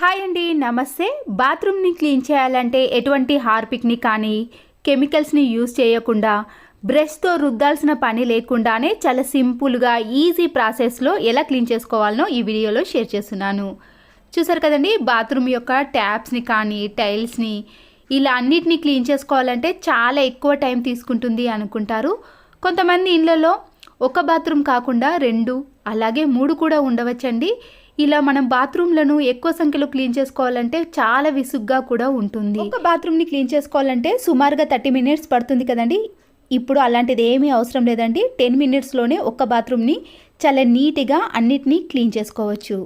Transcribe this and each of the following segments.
Hi అండి నమస్తే. బాత్రూమ్ని clean చేయాలంటే ఎటువంటి హార్పిక్ని కానీ కెమికల్స్ని యూజ్ చేయకుండా బ్రష్తో రుద్దాల్సిన పని లేకుండానే చాలా సింపుల్గా ఈజీ ప్రాసెస్లో ఎలా క్లీన్ చేసుకోవాలనో ఈ వీడియోలో షేర్ చేస్తున్నాను. చూసారు కదండి బాత్రూమ్ యొక్క ట్యాప్స్ని కానీ టైల్స్ని ఇలా అన్నిటినీ క్లీన్ చేసుకోవాలంటే చాలా ఎక్కువ టైం తీసుకుంటుంది అనుకుంటారు. కొంతమంది ఇళ్ళలో ఒక బాత్రూమ్ కాకుండా రెండు అలాగే మూడు కూడా ఉండవచ్చండి. ఇలా మనం బాత్రూమ్లను ఎక్కువ సంఖ్యలో క్లీన్ చేసుకోవాలంటే చాలా విసుగ్గా కూడా ఉంటుంది. ఒక బాత్రూమ్ని క్లీన్ చేసుకోవాలంటే సుమారుగా థర్టీ మినిట్స్ పడుతుంది కదండి. ఇప్పుడు అలాంటిది ఏమీ అవసరం లేదండి. టెన్ మినిట్స్లోనే ఒక బాత్రూమ్ని చాలా నీట్గా అన్నిటినీ క్లీన్ చేసుకోవచ్చు.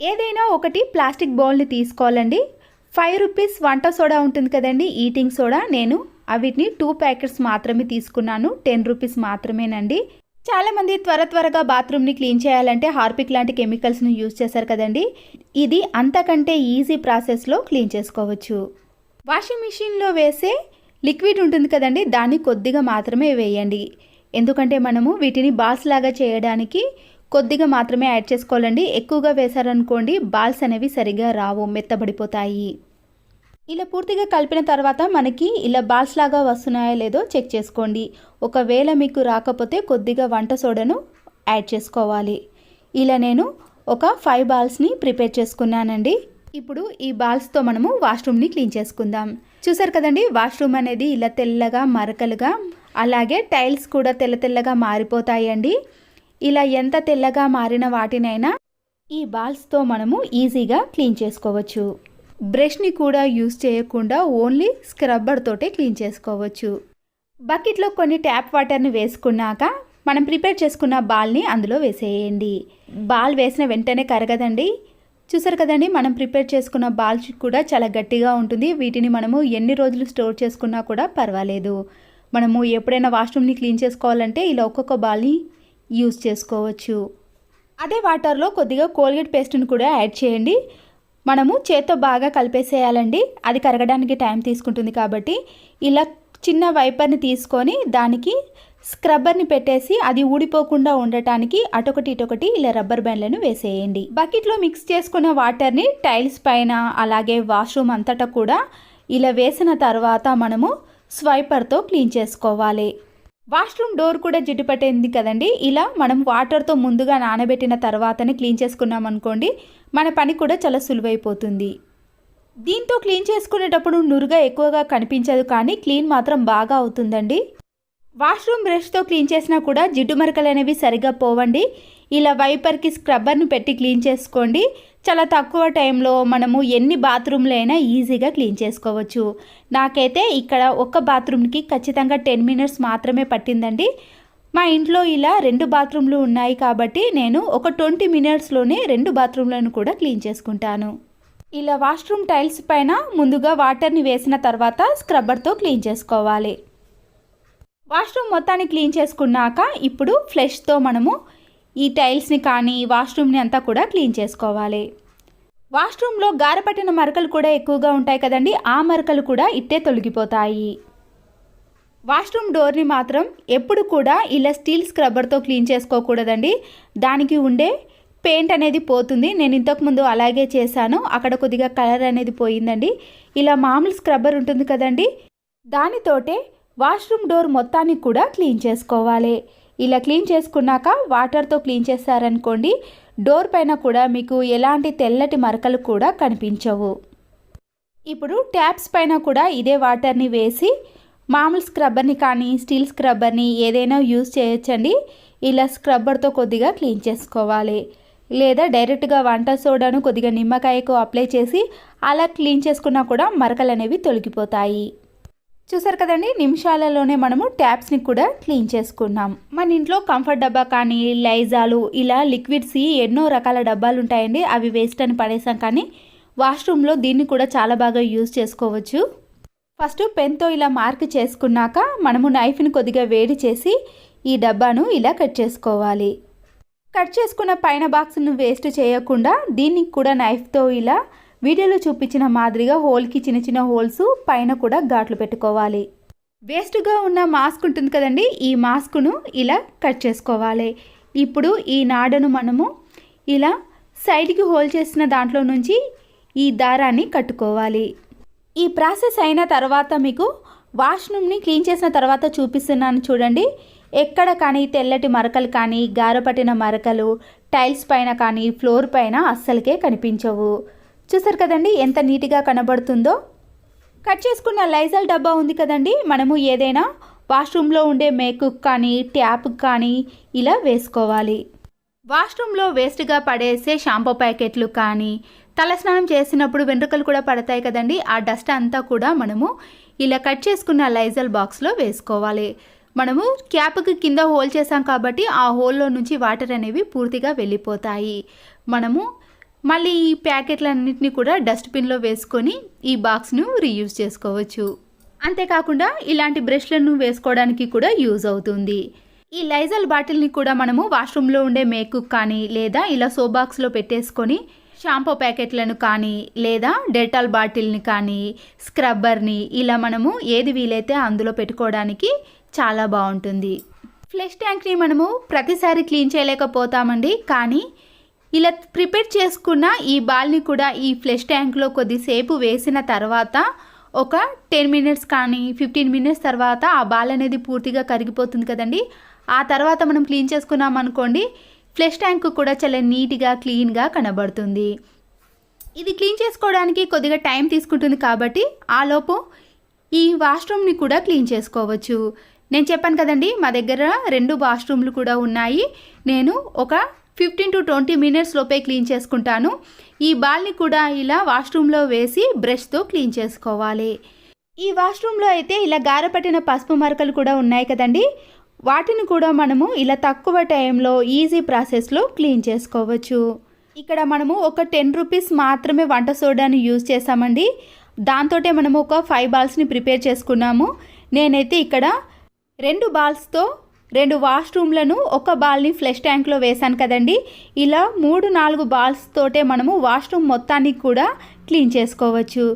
ఏదైనా ఒకటి ప్లాస్టిక్ బౌల్ని తీసుకోవాలండి. ఫైవ్ రూపీస్ వంట సోడా ఉంటుంది కదండి. ఈటింగ్ సోడా నేను. అవిటిని టూ ప్యాకెట్స్ మాత్రమే తీసుకున్నాను. టెన్ రూపీస్ మాత్రమేనండి. చాలామంది త్వర త్వరగా బాత్రూమ్ని క్లీన్ చేయాలంటే హార్పిక్ లాంటి కెమికల్స్ను యూజ్ చేశారు కదండి. ఇది అంతకంటే ఈజీ ప్రాసెస్లో క్లీన్ చేసుకోవచ్చు. వాషింగ్ మిషన్లో వేసే లిక్విడ్ ఉంటుంది కదండి దాన్ని కొద్దిగా మాత్రమే వేయండి. ఎందుకంటే మనము వీటిని బాల్స్ లాగా చేయడానికి కొద్దిగా మాత్రమే యాడ్ చేసుకోవాలండి. ఎక్కువగా వేశారనుకోండి బాల్స్ అనేవి సరిగా రావు మెత్తబడిపోతాయి. ఇలా పూర్తిగా కలిపిన తర్వాత మనకి ఇలా బాల్స్ లాగా వస్తున్నాయో లేదో చెక్ చేసుకోండి. ఒకవేళ మీకు రాకపోతే కొద్దిగా వంట సోడను యాడ్ చేసుకోవాలి. ఇలా నేను ఒక ఫైవ్ బాల్స్ని ప్రిపేర్ చేసుకున్నానండి. ఇప్పుడు ఈ బాల్స్తో మనము వాష్రూమ్ని క్లీన్ చేసుకుందాం. చూసారు కదండి వాష్రూమ్ అనేది ఇలా తెల్లగా మరకలుగా అలాగే టైల్స్ కూడా తెల్ల తెల్లగా మారిపోతాయండి. ఇలా ఎంత తెల్లగా మారిన వాటినైనా ఈ బాల్స్తో మనము ఈజీగా క్లీన్ చేసుకోవచ్చు. బ్రష్ని కూడా యూస్ చేయకుండా ఓన్లీ స్క్రబ్బర్ తోటే క్లీన్ చేసుకోవచ్చు. బకెట్లో కొన్ని ట్యాప్ వాటర్ని వేసుకున్నాక మనం ప్రిపేర్ చేసుకున్న బాల్ని అందులో వేసేయండి. బాల్ వేసిన వెంటనే కరగదండి. చూసారు కదండి మనం ప్రిపేర్ చేసుకున్న బాల్ కూడా చాలా గట్టిగా ఉంటుంది. వీటిని మనము ఎన్ని రోజులు స్టోర్ చేసుకున్నా కూడా పర్వాలేదు. మనము ఎప్పుడైనా వాష్రూమ్ని క్లీన్ చేసుకోవాలంటే ఇలా ఒక్కొక్క బాల్ని యూస్ చేసుకోవచ్చు. అదే వాటర్లో కొద్దిగా కోల్గేట్ పేస్ట్ని కూడా యాడ్ చేయండి. మనము చేత్తో బాగా కలిపేసేయాలండి. అది కరగడానికి టైం తీసుకుంటుంది కాబట్టి ఇలా చిన్న వైపర్ని తీసుకొని దానికి స్క్రబ్బర్ని పెట్టేసి అది ఊడిపోకుండా ఉండటానికి అటొకటి ఇటొకటి ఇలా రబ్బర్ బ్యాండ్లను వేసేయండి. బకెట్లో మిక్స్ చేసుకున్న వాటర్ని టైల్స్ పైన అలాగే వాష్రూమ్ అంతటా కూడా ఇలా వేసిన తర్వాత మనము స్వైపర్తో క్లీన్ చేసుకోవాలి. వాష్రూమ్ డోర్ కూడా జిడ్డు పట్టేంది కదండి. ఇలా మనం వాటర్తో ముందుగా నానబెట్టిన తర్వాతనే క్లీన్ చేసుకున్నాం అనుకోండి మన పని కూడా చాలా సులువైపోతుంది. దీంతో క్లీన్ చేసుకునేటప్పుడు నురుగా ఎక్కువగా కనిపించదు కానీ క్లీన్ మాత్రం బాగా అవుతుందండి. వాష్రూమ్ బ్రష్తో క్లీన్ చేసినా కూడా జిడ్డు మరకలు అనేవి సరిగా పోవండి. ఇలా వైపర్కి స్క్రబ్బర్ను పెట్టి క్లీన్ చేసుకోండి. చాలా తక్కువ టైంలో మనము ఎన్ని బాత్రూమ్లు అయినా ఈజీగా క్లీన్ చేసుకోవచ్చు. నాకైతే ఇక్కడ ఒక్క బాత్రూమ్కి ఖచ్చితంగా టెన్ మినిట్స్ మాత్రమే పట్టిందండి. మా ఇంట్లో ఇలా రెండు బాత్రూమ్లు ఉన్నాయి కాబట్టి నేను ఒక ట్వంటీ మినిట్స్లోనే రెండు బాత్రూమ్లను కూడా క్లీన్ చేసుకుంటాను. ఇలా వాష్రూమ్ టైల్స్ పైన ముందుగా వాటర్ని వేసిన తర్వాత స్క్రబ్బర్తో క్లీన్ చేసుకోవాలి. వాష్రూమ్ మొత్తాన్ని క్లీన్ చేసుకున్నాక ఇప్పుడు ఫ్లెష్తో మనము ఈ టైల్స్ని కానీ వాష్రూమ్ని అంతా కూడా క్లీన్ చేసుకోవాలి. వాష్రూమ్లో గారపట్టిన మరకలు కూడా ఎక్కువగా ఉంటాయి కదండి. ఆ మరకలు కూడా ఇట్టే తొలగిపోతాయి. వాష్రూమ్ డోర్ని మాత్రం ఎప్పుడు కూడా ఇలా స్టీల్ స్క్రబ్బర్తో క్లీన్ చేసుకోకూడదండి. దానికి ఉండే పెయింట్ అనేది పోతుంది. నేను ఇంతకుముందు అలాగే చేశాను. అక్కడ కొద్దిగా కలర్ అనేది పోయిందండి. ఇలా మామూలు స్క్రబ్బర్ ఉంటుంది కదండి. దానితోటే వాష్రూమ్ డోర్ మొత్తానికి కూడా క్లీన్ చేసుకోవాలి. ఇలా క్లీన్ చేసుకున్నాక వాటర్తో క్లీన్ చేశారనుకోండి డోర్ పైన కూడా మీకు ఎలాంటి తెల్లటి మరకలు కూడా కనిపించవు. ఇప్పుడు ట్యాప్స్ పైన కూడా ఇదే వాటర్ని వేసి మామూలు స్క్రబ్బర్ని కానీ స్టీల్ స్క్రబ్బర్ని ఏదైనా యూజ్ చేయొచ్చండి. ఇలా స్క్రబ్బర్తో కొద్దిగా క్లీన్ చేసుకోవాలి. లేదా డైరెక్ట్గా వంట సోడాను కొద్దిగా నిమ్మకాయకు అప్లై చేసి అలా క్లీన్ చేసుకున్నా కూడా మరకలు అనేవి తొలగిపోతాయి. చూసారు కదండి నిమిషాలలోనే మనము ట్యాప్స్ని కూడా క్లీన్ చేసుకున్నాం. మన ఇంట్లో కంఫర్ట్ డబ్బా కానీ లైజాలు ఇలా లిక్విడ్స్ ఎన్నో రకాల డబ్బాలు ఉంటాయండి. అవి వేస్ట్ అని పడేసాం కానీ వాష్రూమ్లో దీన్ని కూడా చాలా బాగా యూజ్ చేసుకోవచ్చు. ఫస్ట్ పెన్తో ఇలా మార్క్ చేసుకున్నాక మనము నైఫ్ని కొద్దిగా వేడి చేసి ఈ డబ్బాను ఇలా కట్ చేసుకోవాలి. కట్ చేసుకున్న పైన బాక్స్ను వేస్ట్ చేయకుండా దీనికి కూడా నైఫ్తో ఇలా వీడియోలో చూపించిన మాదిరిగా హోల్కి చిన్న చిన్న హోల్స్ పైన కూడా ఘాట్లు పెట్టుకోవాలి. వేస్ట్గా ఉన్న మాస్క్ ఉంటుంది కదండి ఈ మాస్క్ను ఇలా కట్ చేసుకోవాలి. ఇప్పుడు ఈ నాడను మనము ఇలా సైడ్కి హోల్ చేసిన దాంట్లో నుంచి ఈ దారాన్ని కట్టుకోవాలి. ఈ ప్రాసెస్ అయిన తర్వాత మీకు వాష్రూమ్ని క్లీన్ చేసిన తర్వాత చూపిస్తున్నాను చూడండి. ఎక్కడ కానీ తెల్లటి మరకలు కానీ గారపట్టిన మరకలు టైల్స్ పైన కానీ ఫ్లోర్ పైన అస్సలకే కనిపించవు. చూసారు కదండి ఎంత నీట్గా కనబడుతుందో? కట్ చేసుకున్న లైజాల్ డబ్బా ఉంది కదండి. మనము ఏదైనా వాష్రూమ్లో ఉండే మేకుక్ కానీ ట్యాప్కి కానీ ఇలా వేసుకోవాలి. వాష్రూమ్లో వేస్ట్గా పడేసే షాంపూ ప్యాకెట్లు కానీ తలస్నానం చేసినప్పుడు వెంట్రుకలు కూడా పడతాయి కదండి. ఆ డస్ట్ అంతా కూడా మనము ఇలా కట్ చేసుకున్న లైజల్ బాక్స్లో వేసుకోవాలి. మనము క్యాప్కి కింద హోల్ చేసాం కాబట్టి ఆ హోల్లో నుంచి వాటర్ అనేవి పూర్తిగా వెళ్ళిపోతాయి. మనము మళ్ళీ ఈ ప్యాకెట్లన్నింటినీ కూడా డస్ట్బిన్లో వేసుకొని ఈ బాక్స్ను రీయూజ్ చేసుకోవచ్చు. అంతేకాకుండా ఇలాంటి బ్రష్లను వేసుకోవడానికి కూడా యూజ్ అవుతుంది. ఈ లైజల్ బాటిల్ని కూడా మనము వాష్రూమ్లో ఉండే మేకప్ కానీ లేదా ఇలా సో బాక్స్లో పెట్టేసుకొని షాంపూ ప్యాకెట్లను కానీ లేదా డెటాల్ బాటిల్ని కానీ స్క్రబ్బర్ని ఇలా మనము ఏది వీలైతే అందులో పెట్టుకోవడానికి చాలా బాగుంటుంది. ఫ్లెష్ ట్యాంక్ని మనము ప్రతిసారి క్లీన్ చేయలేకపోతామండి. కానీ ఇలా ప్రిపేర్ చేసుకున్న ఈ బాల్ని కూడా ఈ ఫ్లెష్ ట్యాంక్లో కొద్దిసేపు వేసిన తర్వాత ఒక టెన్ మినిట్స్ కానీ ఫిఫ్టీన్ మినిట్స్ తర్వాత ఆ బాల్ అనేది పూర్తిగా కరిగిపోతుంది కదండి. ఆ తర్వాత మనం క్లీన్ చేసుకున్నాం అనుకోండి ఫ్లెష్ ట్యాంక్ కూడా చాలా నీట్గా క్లీన్గా కనబడుతుంది. ఇది క్లీన్ చేసుకోవడానికి కొద్దిగా టైం తీసుకుంటుంది కాబట్టి ఆలోపు ఈ వాష్రూమ్ని కూడా క్లీన్ చేసుకోవచ్చు. నేను చెప్పాను కదండి మా దగ్గర రెండు వాష్రూమ్లు కూడా ఉన్నాయి. నేను ఒక ఫిఫ్టీన్ టు ట్వంటీ మినిట్స్ లోపే క్లీన్ చేసుకుంటాను. ఈ బాల్ని కూడా ఇలా వాష్రూమ్లో వేసి బ్రష్తో క్లీన్ చేసుకోవాలి. ఈ వాష్రూమ్లో అయితే ఇలా గారపట్టిన పసుపు మరకలు కూడా ఉన్నాయి కదండి. వాటిని కూడా మనము ఇలా తక్కువ టైంలో ఈజీ ప్రాసెస్లో క్లీన్ చేసుకోవచ్చు. ఇక్కడ మనము ఒక టెన్ రూపీస్ మాత్రమే వంట సోడాని యూజ్ చేసామండి దాంతోటే మనము ఒక ఫైవ్ బాల్స్ని ప్రిపేర్ చేసుకున్నాము. నేనైతే ఇక్కడ రెండు బాల్స్తో రెండు వాష్రూమ్లను ఒక బాల్ని ఫ్లెష్ ట్యాంక్లో వేశాను కదండి. ఇలా మూడు నాలుగు బాల్స్ తోటే మనము వాష్రూమ్ మొత్తాన్ని కూడా క్లీన్ చేసుకోవచ్చు.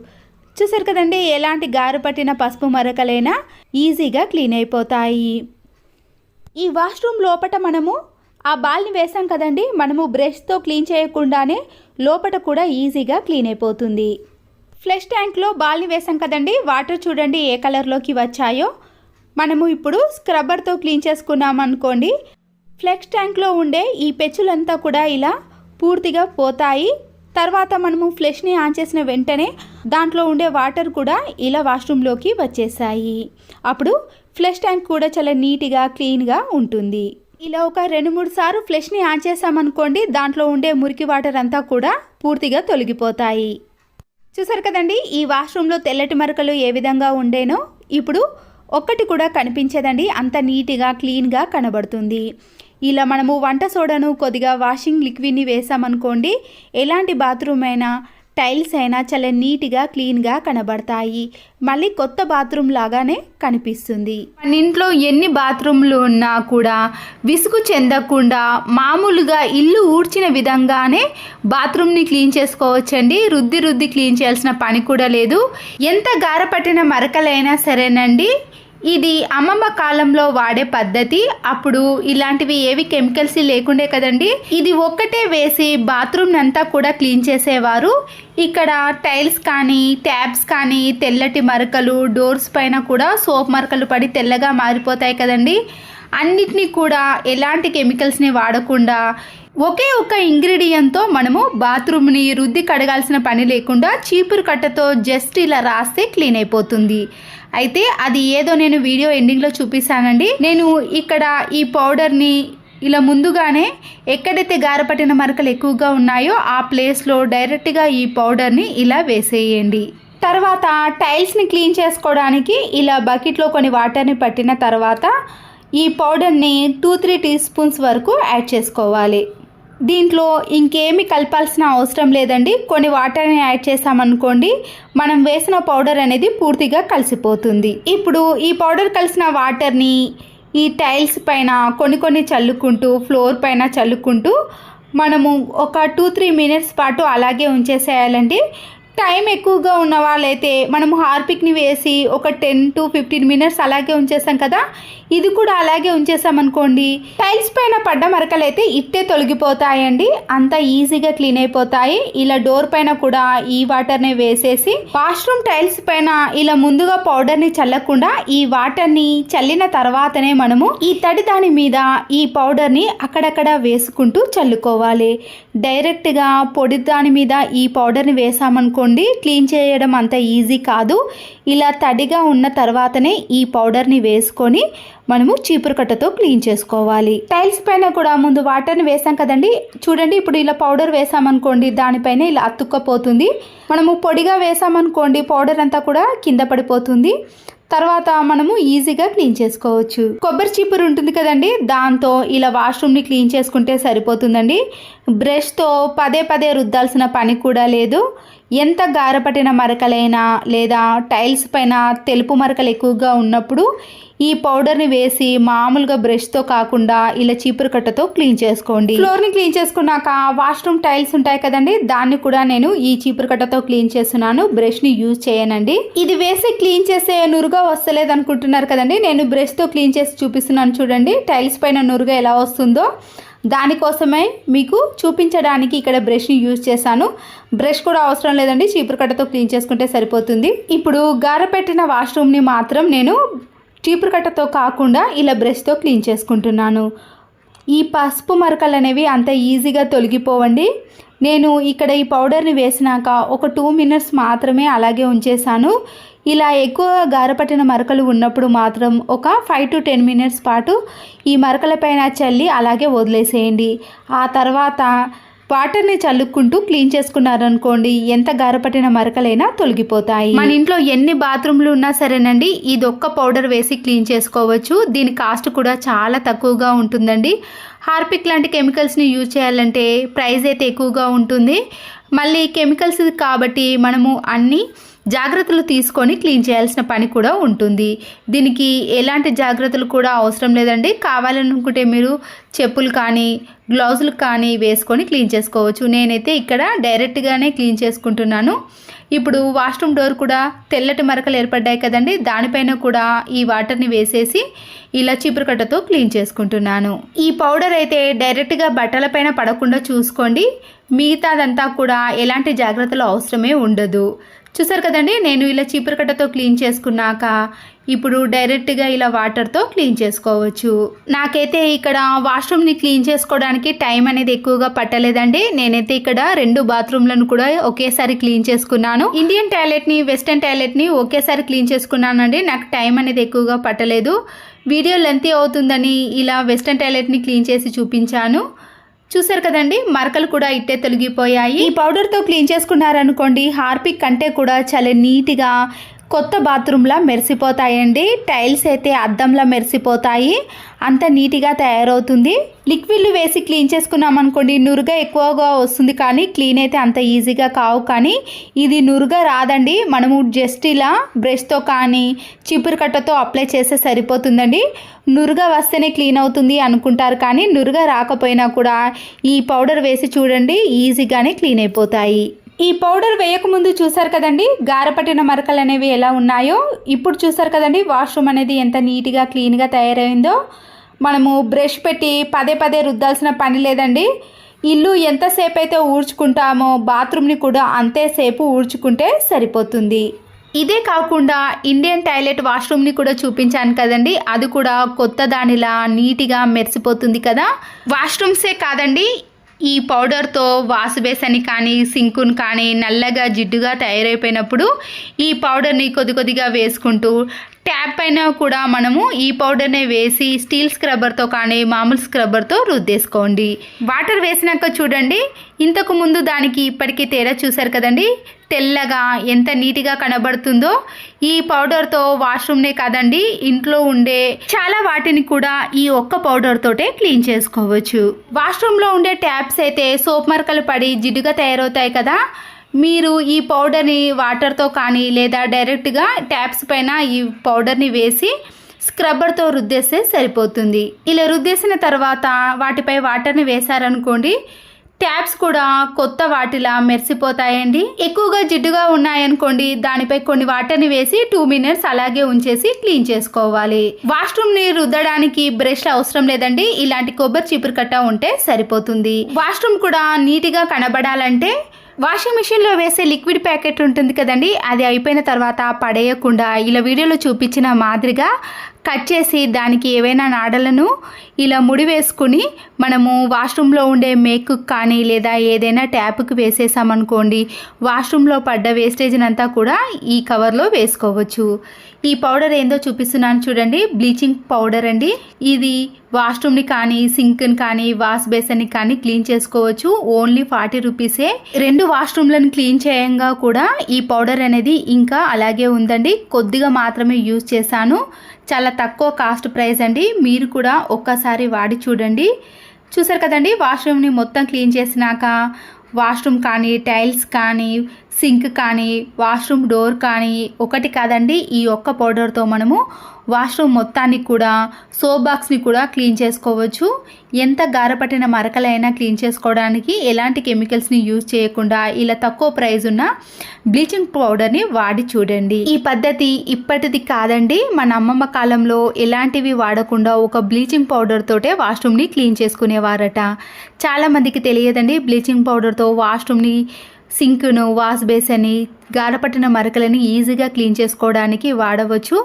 చూసారు కదండి ఎలాంటి గారు పట్టిన పసుపు మరకలైనా ఈజీగా క్లీన్ అయిపోతాయి. ఈ వాష్రూమ్ లోపట మనము ఆ బాల్ని వేసాం కదండి మనము బ్రష్తో క్లీన్ చేయకుండానే లోపట కూడా ఈజీగా క్లీన్ అయిపోతుంది. ఫ్లెష్ ట్యాంక్లో బాల్ని వేసాం కదండి వాటర్ చూడండి ఏ కలర్లోకి వచ్చాయో. మనము ఇప్పుడు స్క్రబ్బర్తో క్లీన్ చేసుకున్నాం అనుకోండి ఫ్లెక్స్ ట్యాంక్లో ఉండే ఈ పెచ్చులంతా కూడా ఇలా పూర్తిగా పోతాయి. తర్వాత మనము ఫ్లెష్ని ఆన్ చేసిన వెంటనే దాంట్లో ఉండే వాటర్ కూడా ఇలా వాష్రూమ్లోకి వచ్చేసాయి. అప్పుడు ఫ్లెష్ ట్యాంక్ కూడా చాలా నీట్గా క్లీన్గా ఉంటుంది. ఇలా ఒక రెండు మూడు సార్లు ఫ్లెష్ని ఆన్ చేసామనుకోండి దాంట్లో ఉండే మురికి వాటర్ అంతా కూడా పూర్తిగా తొలగిపోతాయి. చూసారు కదండి ఈ వాష్రూమ్లో తెల్లటి మరకలు ఏ విధంగా ఉండేనో? ఇప్పుడు ఒక్కటి కూడా కనిపించదండి. అంత నీట్గా క్లీన్గా కనబడుతుంది. ఇలా మనము వంట సోడాను కొద్దిగా వాషింగ్ లిక్విడ్ని వేసామనుకోండి ఎలాంటి బాత్రూమ్ అయినా టైల్స్ అయినా చాలా నీట్గా క్లీన్గా కనబడతాయి. మళ్ళీ కొత్త బాత్రూమ్ లాగానే కనిపిస్తుంది. మన ఇంట్లో ఎన్ని బాత్రూమ్లు ఉన్నా కూడా విసుగు చెందకుండా మామూలుగా ఇల్లు ఊడ్చిన విధంగానే బాత్రూమ్ని క్లీన్ చేసుకోవచ్చండి. రుద్ది రుద్ది క్లీన్ చేయాల్సిన పని కూడా లేదు. ఎంత గారపట్టిన మరకలైనా సరేనండి. ఇది అమ్మమ్మ కాలంలో వాడే పద్ధతి. అప్పుడు ఇలాంటివి ఏవి కెమికల్స్ లేకుండే కదండి. ఇది ఒక్కటే వేసి బాత్రూమ్ అంతా కూడా క్లీన్ చేసేవారు. ఇక్కడ టైల్స్ కానీ ట్యాబ్స్ కానీ తెల్లటి మరకలు డోర్స్ పైన కూడా సోప్ మరకలు పడి తెల్లగా మారిపోతాయి కదండి. అన్నిటినీ కూడా ఎలాంటి కెమికల్స్ని వాడకుండా ఒకే ఒక ఇంగ్రీడియంట్తో మనము బాత్రూమ్ని రుద్ది కడగాల్సిన పని లేకుండా చీపురు కట్టతో జస్ట్ ఇలా రాస్తే క్లీన్ అయిపోతుంది. అయితే అది ఏదో నేను వీడియో ఎండింగ్లో చూపిస్తానండి. నేను ఇక్కడ ఈ పౌడర్ని ఇలా ముందుగానే ఎక్కడైతే గారపట్టిన మరకలు ఎక్కువగా ఉన్నాయో ఆ ప్లేస్లో డైరెక్ట్గా ఈ పౌడర్ని ఇలా వేసేయండి. తర్వాత టైల్స్ని క్లీన్ చేసుకోవడానికి ఇలా బకెట్లో కొన్ని వాటర్ని పట్టిన తర్వాత ఈ పౌడర్ని టూ త్రీ టీ స్పూన్స్ వరకు యాడ్ చేసుకోవాలి. దీంట్లో ఇంకేమి కలపాల్సిన అవసరం లేదండి. కొన్ని వాటర్ని యాడ్ చేసామనుకోండి మనం వేసిన పౌడర్ అనేది పూర్తిగా కలిసిపోతుంది. ఇప్పుడు ఈ పౌడర్ కలిసిన వాటర్ని ఈ టైల్స్ పైన కొన్ని కొన్ని చల్లుకుంటూ ఫ్లోర్ పైన చల్లుకుంటూ మనము ఒక టూ త్రీ మినిట్స్ పాటు అలాగే ఉంచేసేయాలండి. టైం ఎక్కువగా ఉన్న వాళ్ళైతే మనము హార్పిక్ని వేసి ఒక టెన్ టు ఫిఫ్టీన్ మినిట్స్ అలాగే ఉంచేసాం కదా? ఇది కూడా అలాగే ఉంచేసామనుకోండి టైల్స్ పైన పడ్డ మరకలు అయితే ఇట్టే తొలగిపోతాయండి. అంత ఈజీగా క్లీన్ అయిపోతాయి. ఇలా డోర్ పైన కూడా ఈ వాటర్ని వేసేసి వాష్రూమ్ టైల్స్ పైన ఇలా ముందుగా పౌడర్ని చల్లకుండా ఈ వాటర్ని చల్లిన తర్వాతనే మనము ఈ తడి దాని మీద ఈ పౌడర్ని అక్కడక్కడ వేసుకుంటూ చల్లుకోవాలి. డైరెక్ట్గా పొడి దాని మీద ఈ పౌడర్ని వేసామనుకోండి క్లీన్ చేయడం అంత ఈజీ కాదు. ఇలా తడిగా ఉన్న తర్వాతనే ఈ పౌడర్ని వేసుకొని మనము చీపురు కట్టతో క్లీన్ చేసుకోవాలి. టైల్స్ పైన కూడా ముందు వాటర్ని వేసాం కదండి. చూడండి ఇప్పుడు ఇలా పౌడర్ వేసామనుకోండి దానిపైన ఇలా అతుక్కపోతుంది. మనము పొడిగా వేసామనుకోండి పౌడర్ అంతా కూడా కింద పడిపోతుంది. తర్వాత మనము ఈజీగా క్లీన్ చేసుకోవచ్చు. కొబ్బరి చీపురు ఉంటుంది కదండి దాంతో ఇలా వాష్రూమ్ని క్లీన్ చేసుకుంటే సరిపోతుందండి. బ్రష్తో పదే పదే రుద్దాల్సిన పని కూడా లేదు. ఎంత గారపట్టిన మరకలైనా లేదా టైల్స్ పైన తెలుపు మరకలు ఎక్కువగా ఉన్నప్పుడు ఈ పౌడర్ని వేసి మామూలుగా బ్రష్తో కాకుండా ఇలా చీపురు కట్టతో క్లీన్ చేసుకోండి. ఫ్లోర్ని క్లీన్ చేసుకున్నాక వాష్రూమ్ టైల్స్ ఉంటాయి కదండి దాన్ని కూడా నేను ఈ చీపురు కట్టతో క్లీన్ చేస్తున్నాను. బ్రష్ని యూజ్ చేయనండి. ఇది వేసి క్లీన్ చేసే నురుగా వస్తలేదు అనుకుంటున్నారు కదండి నేను బ్రష్తో క్లీన్ చేసి చూపిస్తున్నాను చూడండి. టైల్స్ పైన నురుగా ఎలా వస్తుందో. దానికోసమే మీకు చూపించడానికి ఇక్కడ బ్రష్ని యూజ్ చేశాను. బ్రష్ కూడా అవసరం లేదండి చీపురు కట్టతో క్లీన్ చేసుకుంటే సరిపోతుంది. ఇప్పుడు గారపెట్టిన వాష్రూమ్ని మాత్రం నేను చీపురు కట్టతో కాకుండా ఇలా బ్రష్తో క్లీన్ చేసుకుంటున్నాను. ఈ పసుపు మరకలు అనేవి అంత ఈజీగా తొలగిపోవండి. నేను ఇక్కడ ఈ పౌడర్ని వేసినాక ఒక టూ మినిట్స్ మాత్రమే అలాగే ఉంచేసాను ఇలా ఎక్కువ గారపట్టిన మరకలు ఉన్నప్పుడు మాత్రం ఒక ఫైవ్ టు టెన్ మినిట్స్ పాటు ఈ మరకల పైన చల్లి అలాగే వదిలేసేయండి. ఆ తర్వాత వాటర్ని చల్లుకుంటూ క్లీన్ చేసుకున్నారనుకోండి ఎంత గారపట్టిన మరకలైనా తొలగిపోతాయి. మన ఇంట్లో ఎన్ని బాత్రూమ్లు ఉన్నా సరేనండి ఇది ఒక్క పౌడర్ వేసి క్లీన్ చేసుకోవచ్చు. దీని కాస్ట్ కూడా చాలా తక్కువగా ఉంటుందండి. హార్పిక్ లాంటి కెమికల్స్ని యూజ్ చేయాలంటే ప్రైస్ అయితే ఎక్కువగా ఉంటుంది. మళ్ళీ కెమికల్స్ కాబట్టి మనము అన్నీ జాగ్రత్తలు తీసుకొని క్లీన్ చేయాల్సిన పని కూడా ఉంటుంది. దీనికి ఎలాంటి జాగ్రత్తలు కూడా అవసరం లేదండి. కావాలనుకుంటే మీరు చెప్పులు కానీ గ్లౌజులు కానీ వేసుకొని క్లీన్ చేసుకోవచ్చు. నేనైతే ఇక్కడ డైరెక్ట్గానే క్లీన్ చేసుకుంటున్నాను. ఇప్పుడు వాష్రూమ్ డోర్ కూడా తెల్లటి మరకలు ఏర్పడ్డాయి కదండి. దానిపైన కూడా ఈ వాటర్ని వేసేసి ఇలా చీపురుకట్టతో క్లీన్ చేసుకుంటున్నాను. ఈ పౌడర్ అయితే డైరెక్ట్గా బట్టలపైన పడకుండా చూసుకోండి. మిగతాదంతా కూడా ఎలాంటి జాగ్రత్తలు అవసరమే ఉండదు. చూసారు కదండి నేను ఇలా చీపురుకట్టతో క్లీన్ చేసుకున్నాక ఇప్పుడు డైరెక్ట్గా ఇలా వాటర్తో క్లీన్ చేసుకోవచ్చు. నాకైతే ఇక్కడ వాష్రూమ్ని క్లీన్ చేసుకోవడానికి టైం అనేది ఎక్కువగా పట్టలేదండి. నేనైతే ఇక్కడ రెండు బాత్రూమ్లను కూడా ఒకేసారి క్లీన్ చేసుకున్నాను. ఇండియన్ టాయిలెట్ని వెస్టర్న్ టాయిలెట్ని ఒకేసారి క్లీన్ చేసుకున్నానండి. నాకు టైం అనేది ఎక్కువగా పట్టలేదు. వీడియో లెంతీ అవుతుందని ఇలా వెస్టర్న్ టాయిలెట్ని క్లీన్ చేసి చూపించాను. చూసారు కదండి మరకలు కూడా ఇట్టే తొలగిపోయాయి. ఈ పౌడర్తో క్లీన్ చేసుకున్నారనుకోండి హార్పిక్ కంటే కూడా చాలా నీట్గా కొత్త బాత్రూమ్లా మెరిసిపోతాయండి. టైల్స్ అయితే అద్దంలా మెరిసిపోతాయి. అంత నీట్గా తయారవుతుంది. లిక్విడ్లు వేసి క్లీన్ చేసుకున్నాం అనుకోండి నురుగా ఎక్కువగా వస్తుంది కానీ క్లీన్ అయితే అంత ఈజీగా కావు కానీ ఇది నురుగా రాదండి. మనము జస్ట్ ఇలా బ్రష్తో కానీ చిపురు కట్టతో అప్లై చేస్తే సరిపోతుందండి. నురుగా వస్తేనే క్లీన్ అవుతుంది అనుకుంటారు కానీ నురుగా రాకపోయినా కూడా ఈ పౌడర్ వేసి చూడండి ఈజీగానే క్లీన్ అయిపోతాయి. ఈ పౌడర్ వేయకముందు చూసారు కదండి? గారపట్టిన మరకలు అనేవి ఎలా ఉన్నాయో? ఇప్పుడు చూసారు కదండి వాష్రూమ్ అనేది ఎంత నీట్గా క్లీన్గా తయారైందో. మనము బ్రష్ పెట్టి పదే పదే రుద్దాల్సిన పని లేదండి. ఇల్లు ఎంతసేపు అయితే ఊడ్చుకుంటామో బాత్రూమ్ని కూడా అంతేసేపు ఊడ్చుకుంటే సరిపోతుంది. ఇదే కాకుండా ఇండియన్ టాయిలెట్ వాష్రూమ్ని కూడా చూపించాను కదండి. అది కూడా కొత్త దానిలా నీట్గా మెరిసిపోతుంది కదా. వాష్రూమ్సే కాదండి ఈ పౌడర్తో వాష్ కానీ సింకును కానీ నల్లగా జిడ్డుగా తయారైపోయినప్పుడు ఈ పౌడర్ని కొద్ది కొద్దిగా వేసుకుంటూ ట్యాప్ పైన కూడా మనము ఈ పౌడర్నే వేసి స్టీల్ స్క్రబ్బర్తో కానీ మామూలు స్క్రబ్బర్తో రుద్దేసుకోండి. వాటర్ వేసినాక చూడండి ఇంతకు ముందు దానికి ఇప్పటికీ తేడా చూశారు కదండి? తెల్లగా ఎంత నీట్గా కనబడుతుందో ఈ పౌడర్తో వాష్రూమ్నే కాదండి ఇంట్లో ఉండే చాలా వాటిని కూడా ఈ ఒక్క పౌడర్ తోటే క్లీన్ చేసుకోవచ్చు. వాష్రూమ్లో ఉండే ట్యాప్స్ అయితే సోప్ మరకలు పడి జిడ్డుగా తయారవుతాయి కదా? మీరు ఈ పౌడర్ని వాటర్తో కానీ లేదా డైరెక్ట్గా ట్యాప్స్ పైన ఈ పౌడర్ని వేసి స్క్రబ్బర్తో రుద్దేస్తే సరిపోతుంది. ఇలా రుద్దేసిన తర్వాత వాటిపై వాటర్ని వేశారనుకోండి ట్యాప్స్ కూడా కొత్త వాటిలా మెరిసిపోతాయండి. ఎక్కువగా జిడ్డుగా ఉన్నాయనుకోండి దానిపై కొన్ని వాటర్ని వేసి టూ మినిట్స్ అలాగే ఉంచేసి క్లీన్ చేసుకోవాలి. వాష్రూమ్ని రుద్దడానికి బ్రష్ అవసరం లేదండి. ఇలాంటి కొబ్బరి చీపురు కట్ట ఉంటే సరిపోతుంది. వాష్రూమ్ కూడా నీట్గా కనబడాలంటే వాషింగ్ మిషన్లో వేసే లిక్విడ్ ప్యాకెట్ ఉంటుంది కదండి అది అయిపోయిన తర్వాత పడేయకుండా ఇలా వీడియోలో చూపించిన మాదిరిగా కట్ చేసి దానికి ఏవైనా నాడలను ఇలా ముడి వేసుకుని మనము వాష్రూమ్లో ఉండే మేకు కానీ లేదా ఏదైనా ట్యాప్కి వేసేసామనుకోండి వాష్రూమ్లో పడ్డ వేస్టేజ్నంతా కూడా ఈ కవర్లో వేసుకోవచ్చు. ఈ పౌడర్ ఏందో చూపిస్తున్నాను చూడండి. బ్లీచింగ్ పౌడర్ అండి. ఇది వాష్రూమ్ని కానీ సింక్ని కానీ వాష్ బేసిన్ని కానీ క్లీన్ చేసుకోవచ్చు. ఓన్లీ ఫార్టీ రూపీసే. రెండు వాష్రూమ్లను క్లీన్ చేయంగా కూడా ఈ పౌడర్ అనేది ఇంకా అలాగే ఉందండి. కొద్దిగా మాత్రమే యూజ్ చేశాను. చాలా తక్కువ కాస్ట్ ప్రైస్ అండి. మీరు కూడా ఒక్కసారి వాడి చూడండి. చూసారు కదండి వాష్రూమ్ని మొత్తం క్లీన్ చేసినాక వాష్రూమ్ కానీ టైల్స్ కానీ సింక్ కానీ వాష్రూమ్ డోర్ కానీ ఒకటి కాదండి ఈ ఒక్క పౌడర్తో మనము వాష్రూమ్ మొత్తాన్ని కూడా సోప్ బాక్స్ని కూడా క్లీన్ చేసుకోవచ్చు. ఎంత గారపట్టిన మరకలైనా క్లీన్ చేసుకోవడానికి ఎలాంటి కెమికల్స్ని యూజ్ చేయకుండా ఇలా తక్కువ ప్రైజ్ ఉన్న బ్లీచింగ్ పౌడర్ని వాడి చూడండి. ఈ పద్ధతి ఇప్పటిది కాదండి. మన అమ్మమ్మ కాలంలో ఎలాంటివి వాడకుండా ఒక బ్లీచింగ్ పౌడర్ తోటే వాష్రూమ్ని క్లీన్ చేసుకునేవారట. చాలామందికి తెలియదండి బ్లీచింగ్ పౌడర్తో వాష్రూమ్ని సింక్ను వాష్ బేసని గాలపట్టిన మరకలని ఈజీగా క్లీన్ చేసుకోవడానికి వాడవచ్చు.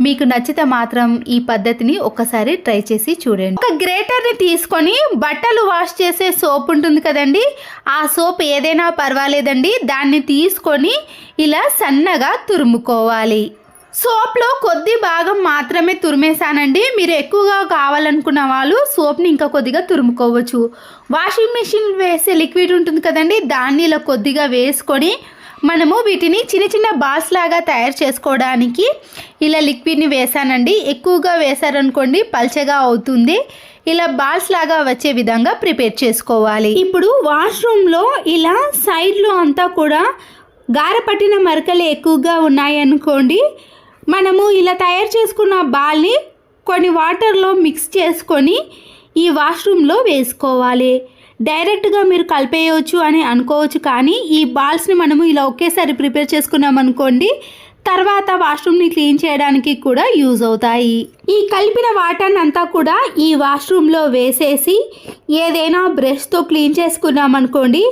మీకు నచ్చితే మాత్రం ఈ పద్ధతిని ఒక్కసారి ట్రై చేసి చూడండి. ఒక గ్రేటర్ని తీసుకొని బట్టలు వాష్ చేసే సోప్ ఉంటుంది కదండి. ఆ సోప్ ఏదైనా పర్వాలేదండి. దాన్ని తీసుకొని ఇలా సన్నగా తురుముకోవాలి. సోప్లో కొద్ది భాగం మాత్రమే తురిమేశానండి. మీరు ఎక్కువగా కావాలనుకున్న వాళ్ళు సోప్ని ఇంకా కొద్దిగా తురుముకోవచ్చు. వాషింగ్ మిషన్ వేసే లిక్విడ్ ఉంటుంది కదండి దాన్ని ఇలా కొద్దిగా వేసుకొని మనము వీటిని చిన్న చిన్న బాల్స్ లాగా తయారు చేసుకోవడానికి ఇలా లిక్విడ్ని వేసానండి ఎక్కువగా వేసారనుకోండి పల్చగా అవుతుంది. ఇలా బాల్స్ లాగా వచ్చే విధంగా ప్రిపేర్ చేసుకోవాలి. ఇప్పుడు వాష్రూమ్లో ఇలా సైడ్లో అంతా కూడా గారపట్టిన మరకలు ఎక్కువగా ఉన్నాయనుకోండి మనము ఇలా తయారు చేసుకున్న బాల్ని కొన్ని వాటర్లో మిక్స్ చేసుకొని ఈ వాష్రూమ్లో వేసుకోవాలి. డైరెక్ట్గా మీరు కలిపేయవచ్చు అని అనుకోవచ్చు కానీ ఈ బాల్స్ని మనము ఇలా ఒకేసారి ప్రిపేర్ చేసుకున్నాం అనుకోండి తర్వాత వాష్రూమ్ని క్లీన్ చేయడానికి కూడా యూజ్ అవుతాయి. ఈ కలిపిన వాటర్ని అంతా కూడా ఈ వాష్రూమ్లో వేసేసి ఏదైనా బ్రష్తో క్లీన్ చేసుకున్నామనుకోండి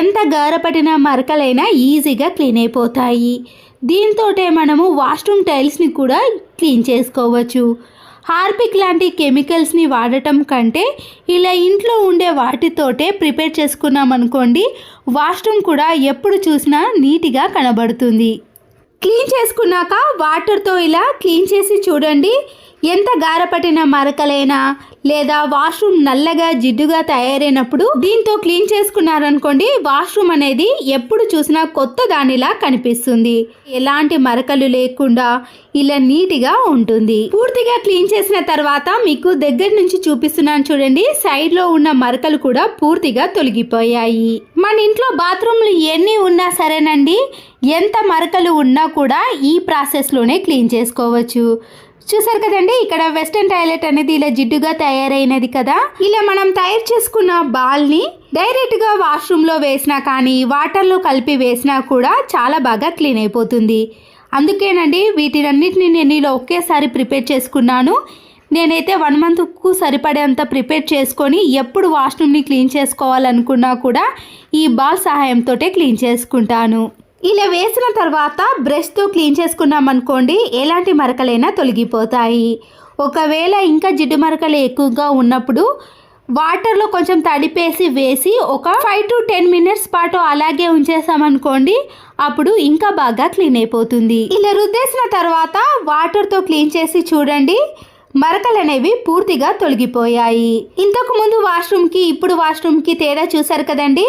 ఎంత గారపడిన మరకలైనా ఈజీగా క్లీన్ అయిపోతాయి. దీంతోటే మనము వాష్రూమ్ టైల్స్ని కూడా క్లీన్ చేసుకోవచ్చు. హార్పిక్ లాంటి కెమికల్స్ని వాడటం కంటే ఇలా ఇంట్లో ఉండే వాటితోటే ప్రిపేర్ చేసుకున్నాం అనుకోండి వాష్రూమ్ కూడా ఎప్పుడు చూసినా నీట్గా కనబడుతుంది. క్లీన్ చేసుకున్నాక వాటర్తో ఇలా క్లీన్ చేసి చూడండి. ఎంత గారపట్టిన మరకలైనా లేదా వాష్రూమ్ నల్లగా జిడ్డుగా తయారైనప్పుడు దీంతో క్లీన్ చేసుకున్నారనుకోండి వాష్రూమ్ అనేది ఎప్పుడు చూసినా కొత్త దానిలా కనిపిస్తుంది. ఎలాంటి మరకలు లేకుండా ఇలా నీట్గా ఉంటుంది. పూర్తిగా క్లీన్ చేసిన తర్వాత మీకు దగ్గర నుంచి చూపిస్తున్నాను చూడండి సైడ్లో ఉన్న మరకలు కూడా పూర్తిగా తొలగిపోయాయి. మన ఇంట్లో బాత్రూమ్లు ఎన్ని ఉన్నా సరేనండి ఎంత మరకలు ఉన్నా కూడా ఈ ప్రాసెస్లోనే క్లీన్ చేసుకోవచ్చు. చూసారు కదండి? ఇక్కడ వెస్టర్న్ టాయిలెట్ అనేది ఇలా జిడ్డుగా తయారైనది కదా. ఇలా మనం తయారు చేసుకున్న బాల్ని డైరెక్ట్గా వాష్రూమ్లో వేసినా కానీ వాటర్లో కలిపి వేసినా కూడా చాలా బాగా క్లీన్ అయిపోతుంది. అందుకేనండి వీటినన్నిటిని నేను ఇలా ఒకేసారి ప్రిపేర్ చేసుకున్నాను. నేనైతే వన్ మంత్కు సరిపడేంత ప్రిపేర్ చేసుకొని ఎప్పుడు వాష్రూమ్ని క్లీన్ చేసుకోవాలనుకున్నా కూడా ఈ బాల్ సహాయంతో క్లీన్ చేసుకుంటాను. ఇలా వేసిన తర్వాత బ్రష్తో క్లీన్ చేసుకున్నాం అనుకోండి ఎలాంటి మరకలైనా తొలగిపోతాయి. ఒకవేళ ఇంకా జిడ్డు మరకలు ఎక్కువగా ఉన్నప్పుడు వాటర్లో కొంచెం తడిపేసి వేసి ఒక ఫైవ్ టు టెన్ మినిట్స్ పాటు అలాగే ఉంచేసామనుకోండి అప్పుడు ఇంకా బాగా క్లీన్ అయిపోతుంది. ఇలా రుద్దేసిన తర్వాత వాటర్తో క్లీన్ చేసి చూడండి మరకలు అనేవి పూర్తిగా తొలగిపోయాయి. ఇంతకు ముందు వాష్రూమ్కి ఇప్పుడు వాష్రూమ్కి తేడా చూసారు కదండి?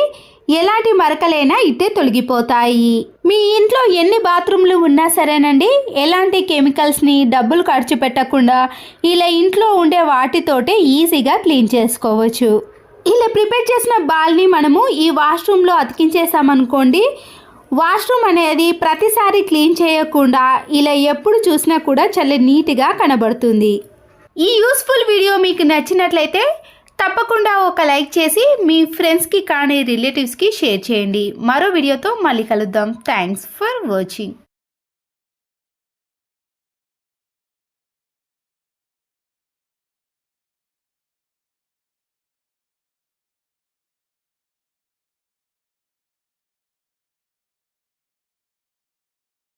ఎలాంటి మరకలైనా ఇట్టే తొలగిపోతాయి. మీ ఇంట్లో ఎన్ని బాత్రూమ్లు ఉన్నా సరేనండి ఎలాంటి కెమికల్స్ని డబ్బులు ఖర్చు పెట్టకుండా ఇలా ఇంట్లో ఉండే వాటితోటే ఈజీగా క్లీన్ చేసుకోవచ్చు. ఇలా ప్రిపేర్ చేసిన బాల్ని మనము ఈ వాష్రూమ్లో అతికించేసామనుకోండి వాష్రూమ్ అనేది ప్రతిసారి క్లీన్ చేయకుండా ఇలా ఎప్పుడు చూసినా కూడా చాలా నీట్గా కనబడుతుంది. ఈ యూస్ఫుల్ వీడియో మీకు నచ్చినట్లయితే తప్పకుండా ఒక లైక్ చేసి మీ ఫ్రెండ్స్కి కానీ రిలేటివ్స్కి షేర్ చేయండి. మరో వీడియోతో మళ్ళీ కలుద్దాం. Thanks for watching.